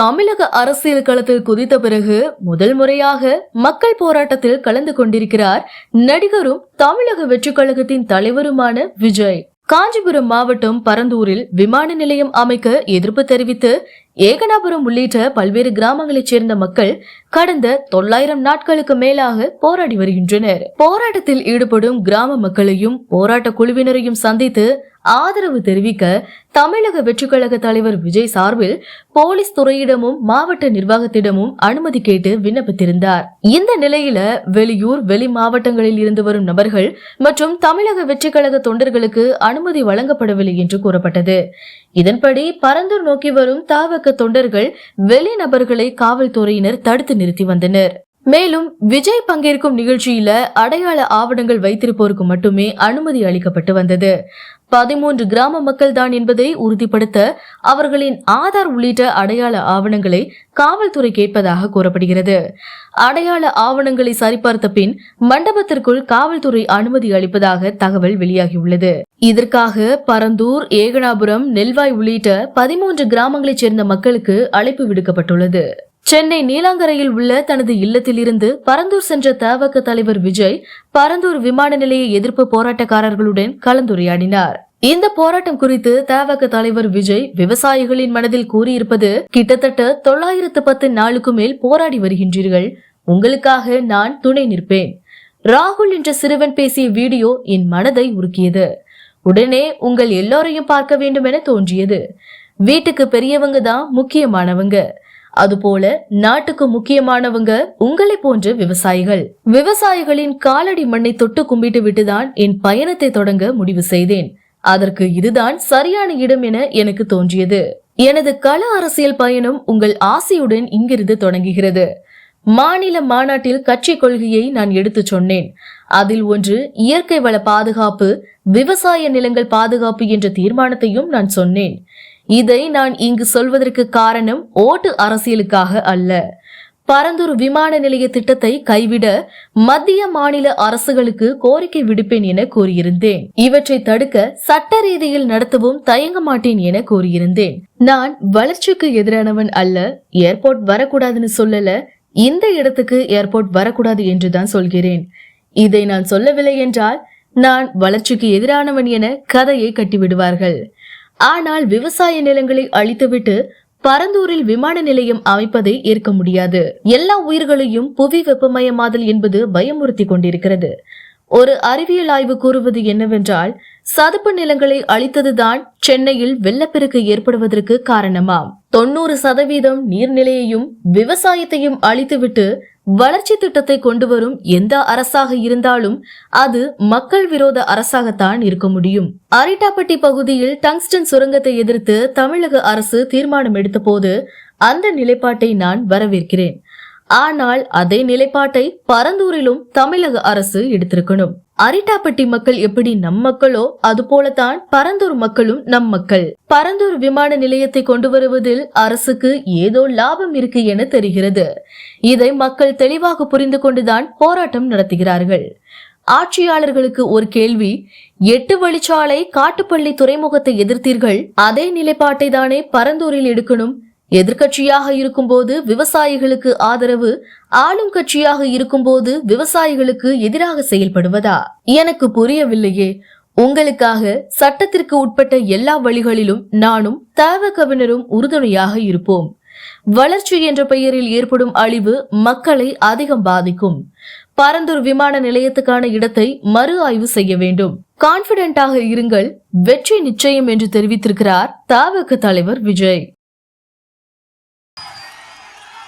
தமிழக அரசியல் களத்தில் குதித்த பிறகு முதல் முறையாக மக்கள் போராட்டத்தில் கலந்து கொண்டிருக்கிறார் நடிகரும் தமிழக வெற்றி கழகத்தின் தலைவருமான விஜய். காஞ்சிபுரம் மாவட்டம் பரந்தூரில் விமான நிலையம் அமைக்க எதிர்ப்பு தெரிவித்து ஏகனாபுரம் உள்ளிட்ட பல்வேறு கிராமங்களைச் சேர்ந்த மக்கள் கடந்த தொள்ளாயிரம் நாட்களுக்கு மேலாக போராடி வருகின்றனர். போராட்டத்தில் ஈடுபடும் கிராம மக்களையும் போராட்ட குழுவினரையும் சந்தித்து ஆதரவு தெரிவிக்க தமிழக வெற்றிக்கழக தலைவர் விஜய் சார்பில் போலீஸ் துறையிடமும் மாவட்ட நிர்வாகத்திடமும் அனுமதி கேட்டு விண்ணப்பித்திருந்தார். இந்த நிலையில வெளியூர் வெளி மாவட்டங்களில் இருந்து வரும் நபர்கள் மற்றும் தமிழக வெற்றிக்கழக தொண்டர்களுக்கு அனுமதி வழங்கப்படவில்லை என்று கூறப்பட்டது. இதன்படி பரந்தூர் நோக்கி வரும் தாவக தொண்டர்கள் வெளிநபர்களை காவல்துறையினர் தடுத்து நிறுத்தி வந்தனர். மேலும் விஜய் பங்கேற்கும் நிகழ்ச்சியில அடையாள ஆவணங்கள் வைத்திருப்போருக்கு மட்டுமே அனுமதி அளிக்கப்பட்டு வந்தது. பதிமூன்று கிராம மக்கள் தான் என்பதை உறுதிப்படுத்த அவர்களின் ஆதார் உள்ளிட்ட அடையாள ஆவணங்களை காவல்துறை கேட்பதாக கூறப்படுகிறது. அடையாள ஆவணங்களை சரிபார்த்த பின் மண்டபத்திற்குள் காவல்துறை அனுமதி அளிப்பதாக தகவல் வெளியாகியுள்ளது. இதற்காக பரந்தூர் ஏகனாபுரம் நெல்வாய் உள்ளிட்ட பதிமூன்று கிராமங்களைச் சேர்ந்த மக்களுக்கு அழைப்பு விடுக்கப்பட்டுள்ளது. சென்னை நீலாங்கரையில் உள்ள தனது இல்லத்திலிருந்து பரந்தூர் சென்ற தவக தலைவர் விஜய் பரந்தூர் விமான நிலைய எதிர்ப்பு போராட்டக்காரர்களுடன் கலந்துரையாடினார். இந்த போராட்டம் குறித்து தவக தலைவர் விஜய் விவசாயிகளின் மனதில் கூறியிருப்பது கிட்டத்தட்ட தொள்ளாயிரத்து பத்து நாளுக்கு மேல் போராடி வருகின்றீர்கள். உங்களுக்காக நான் துணை நிற்பேன். ராகுல் என்ற சிறுவன் பேசிய வீடியோ என் மனதை உருக்கியது. உடனே உங்கள் எல்லோரையும் பார்க்க வேண்டும் என தோன்றியது. வீட்டுக்கு பெரியவங்க தான் முக்கியமானவங்க. அதுபோல நாட்டுக்கு முக்கியமானவங்க உங்களை போன்ற விவசாயிகள். விவசாயிகளின் காலடி மண்ணை தொட்டு கும்பிட்டு விட்டுதான் என் பயணத்தை தொடங்க முடிவு செய்தேன். அதற்கு இதுதான் சரியான இடம் என எனக்கு தோன்றியது. எனது கள அரசியல் பயணம் உங்கள் ஆசையுடன் இங்கிருந்து தொடங்குகிறது. மாநில மாநாட்டில் கட்சி கொள்கையை நான் எடுத்துச் சொன்னேன். அதில் ஒன்று இயற்கை வள பாதுகாப்பு விவசாய நிலங்கள் பாதுகாப்பு என்ற தீர்மானத்தையும் நான் சொன்னேன். இதை நான் இங்கு சொல்வதற்கு காரணம் ஓட்டு அரசியலுக்காக அல்ல. பரந்தூர் விமான நிலைய திட்டத்தை கைவிட மத்திய மாநில அரசுகளுக்கு கோரிக்கை விடுப்பேன் என கூறியிருந்தேன். இவற்றை தடுக்க சட்ட ரீதியில் நடத்தவும் தயங்க மாட்டேன் என கூறியிருந்தேன். நான் வளர்ச்சிக்கு எதிரானவன் அல்ல ஏர்போர்ட் வரக்கூடாதுன்னு சொல்லல இந்த இடத்துக்கு ஏர்போர்ட் வரக்கூடாது என்றுதான் சொல்கிறேன். இதை நான் சொல்லவில்லை என்றால் நான் வளர்ச்சிக்கு எதிரானவன் என கதையை கட்டிவிடுவார்கள். ஆனால் விவசாய நிலங்களை அழித்துவிட்டு பரந்தூரில் விமான நிலையம் அமைப்பதை ஏற்க முடியாது. எல்லா உயிர்களையும் புவி வெப்பமயமாதல் என்பது பயமுறுத்தி கொண்டிருக்கிறது. ஒரு அறிவியல் ஆய்வு கூறுவது என்னவென்றால் சதுப்பு நிலங்களை அழித்ததுதான் சென்னையில் வெள்ளப்பெருக்கு ஏற்படுவதற்கு காரணமாம் தொண்ணூறு சதவீதம் நீர்நிலையையும் விவசாயத்தையும் அழித்துவிட்டு வளர்ச்சி திட்டத்தை கொண்டு வரும் எந்த அரசாக இருந்தாலும் அது மக்கள் விரோத அரசாகத்தான் இருக்க முடியும். அரிட்டாப்பட்டி பகுதியில் டங்ஸ்டன் சுரங்கத்தை எதிர்த்து தமிழக அரசு தீர்மானம் எடுத்தபோது அந்த நிலைப்பாட்டை நான் வரவேற்கிறேன். ஆனால் அதே நிலைப்பாட்டை பரந்தூரிலும் தமிழக அரசு எடுத்திருக்கணும். அரிட்டாப்பட்டி மக்கள் எப்படி நம் மக்களோ அது போலத்தான் பரந்தூர் மக்களும் நம் மக்கள். பரந்தூர் விமான நிலையத்தை கொண்டு வருவதில் அரசுக்கு ஏதோ லாபம் இருக்கு என தெரிகிறது. இதை மக்கள் தெளிவாக புரிந்து கொண்டுதான் போராட்டம் நடத்துகிறார்கள். ஆட்சியாளர்களுக்கு ஒரு கேள்வி எட்டு வழிச்சாலை காட்டுப்பள்ளி துறைமுகத்தை எதிர்த்தீர்கள் அதே நிலைப்பாட்டை தானே பரந்தூரில் எடுக்கணும்? எதிர்க்கட்சியாக இருக்கும்போது விவசாயிகளுக்கு ஆதரவு ஆளும் கட்சியாக இருக்கும்போது விவசாயிகளுக்கு எதிராக செயல்படுவதா? எனக்கு புரியவில்லையே. உங்களுக்காக சட்டத்திற்கு உட்பட்ட எல்லா வழிகளிலும் நானும் கவினரும் உறுதுணையாக இருப்போம். வளர்ச்சி என்ற பெயரில் ஏற்படும் அழிவு மக்களை அதிகம் பாதிக்கும். பரந்தூர் விமான நிலையத்துக்கான இடத்தை மறு ஆய்வு செய்ய வேண்டும். கான்பிடென்டாக இருங்கள் வெற்றி நிச்சயம் என்று தெரிவித்திருக்கிறார் தாவக தலைவர் விஜய்.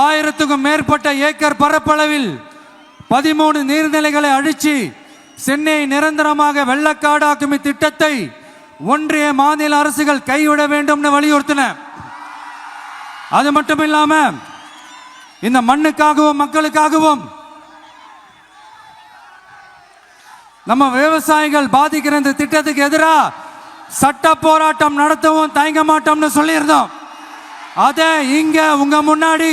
ஆயிரத்துக்கும் மேற்பட்ட ஏக்கர் பரப்பளவில் பதிமூணு நீர்நிலைகளை அழிச்சு சென்னையை நிரந்தரமாக வெள்ளக்காடாக்கும் இத்திட்டத்தை ஒன்றிய மாநில அரசுகள் கைவிட வேண்டும்னு வலியுறுத்தின. அது மட்டும் இல்லாம இந்த மண்ணுக்காகவும் மக்களுக்காகவும் நம்ம விவசாயிகள் பாதிக்கிற இந்த திட்டத்துக்கு எதிராக சட்ட போராட்டம் நடத்தவும் தயங்க மாட்டோம்னு சொல்லியிருந்தோம். அதை இங்க உங்க முன்னாடி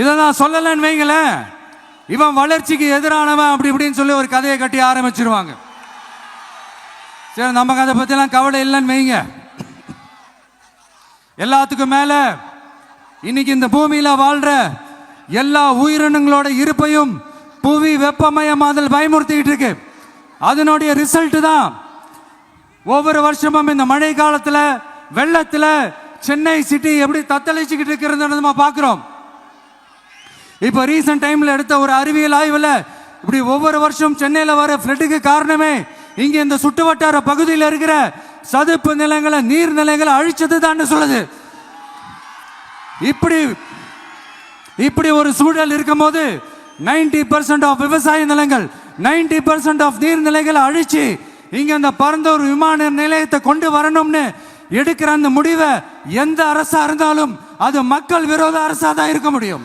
இதை நான் சொல்லலைன்னு வைங்களேன். இவன் வளர்ச்சிக்கு எதிரானவன் அப்படி இப்படின்னு சொல்லி ஒரு கதையை கட்டி ஆரம்பிச்சிருவாங்க. சரி நமக்கு அதை பற்றிலாம் கவலை இல்லைன்னு வைங்க. எல்லாத்துக்கும் மேலே இன்னைக்கு இந்த பூமியில் வாழ்கிற எல்லா உயிரினங்களோட இருப்பையும் புவி வெப்பமயமாதல் பயமுறுத்திக்கிட்டு இருக்கு. அதனுடைய ரிசல்ட் தான் ஒவ்வொரு வருஷமும் இந்த மழை காலத்தில் வெள்ளத்தில் சென்னை சிட்டி எப்படி தத்தளிச்சுக்கிட்டு இருக்கிறது நம்ம பார்க்குறோம். இப்போ ரீசெண்ட் டைமில் எடுத்த ஒரு அறிவியல் ஆய்வில் இப்படி ஒவ்வொரு வருஷம் சென்னையில் வர ஃப்ளட்டுக்கு காரணமே இங்கே இந்த சுற்றுவட்டார பகுதியில் இருக்கிற சதுப்பு நிலங்களை நீர் நிலைகளை அழிச்சது தான் சொல்லுது. இப்படி இப்படி ஒரு சூழல் இருக்கும்போது நைன்டி பர்சன்ட் ஆஃப் விவசாய நிலங்கள் நைன்டி பர்சன்ட் ஆஃப் நீர்நிலைகளை அழிச்சு இங்கே அந்த பரந்தூர் விமான நிலையத்தை கொண்டு வரணும்னு எடுக்கிற அந்த முடிவை எந்த அரசா இருந்தாலும் அது மக்கள் விரோத அரசா தான் இருக்க முடியும்.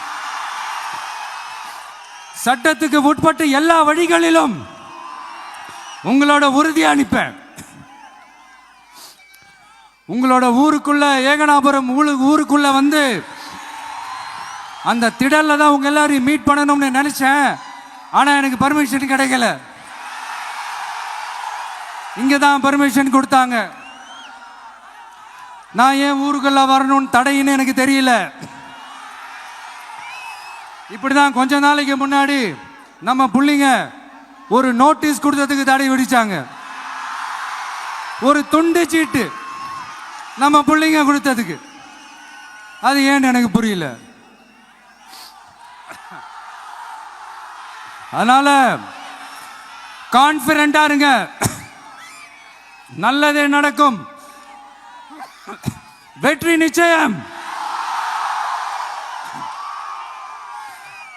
சட்டத்துக்கு உட்பட்டு எல்லா வழிகளிலும் உங்களோட உறுதி அனுப்பேன். உங்களோட ஊருக்குள்ள ஏகனாபுரம் ஊருக்குள்ள வந்து அந்த திடல்ல தான் உங்க எல்லாரையும் மீட் பண்ணணும்னு நினைச்சேன். ஆனா எனக்கு பர்மிஷன் கிடைக்கல. இங்க தான் பர்மிஷன் கொடுத்தாங்க. நான் ஏன் ஊருக்குள்ள வரணும்னு தடையின்னு எனக்கு தெரியல. இப்படிதான் கொஞ்ச நாளைக்கு முன்னாடி நம்ம பிள்ளைங்க ஒரு நோட்டீஸ் கொடுத்ததுக்கு தடை விடிச்சாங்க ஒரு துண்டு சீட்டு நம்ம பிள்ளைங்க கொடுத்ததுக்கு. அது ஏன்னு எனக்கு புரியல. அதனால கான்பிடண்டா இருங்க. நல்லதே நடக்கும். வெற்றி நிச்சயம்.